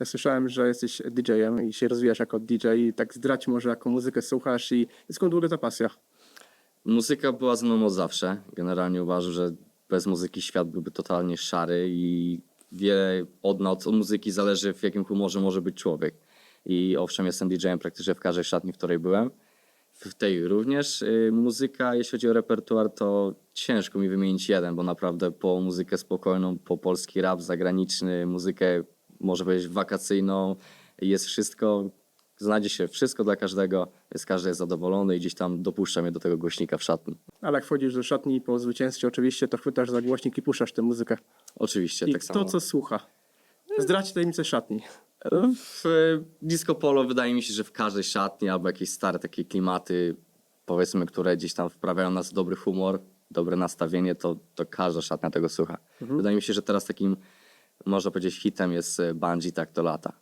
Ja słyszałem, że jesteś DJ-em i się rozwijasz jako DJ. I tak zdradź może, jaką muzykę słuchasz i skąd w ta pasja? Muzyka była ze mną od zawsze. Generalnie uważam, że bez muzyki świat byłby totalnie szary i wiele od od muzyki zależy w jakim humorze może być człowiek. I owszem, jestem DJ-em praktycznie w każdej szatni, w której byłem. W tej również. Y, Muzyka, jeśli chodzi o repertuar, to ciężko mi wymienić jeden, bo naprawdę po muzykę spokojną, po polski rap zagraniczny, muzykę może powiedzieć wakacyjną, jest wszystko, znajdzie się wszystko dla każdego, jest każdy jest zadowolony i gdzieś tam dopuszcza mnie do tego głośnika w szatni. Ale jak wchodzisz do szatni po zwycięstwie, oczywiście, to chwytasz za głośnik i puszczasz tę muzykę. Oczywiście, I tak samo. co słucha? Zdradź tajemnicę szatni. W e, disco polo wydaje mi się, że w każdej szatni albo jakieś stare takie klimaty, powiedzmy, które gdzieś tam wprawiają nas w dobry humor, dobre nastawienie, to, to każda szatnia tego słucha. Wydaje mi się, że teraz takim, można powiedzieć, hitem jest e, Bungie Tak to lata.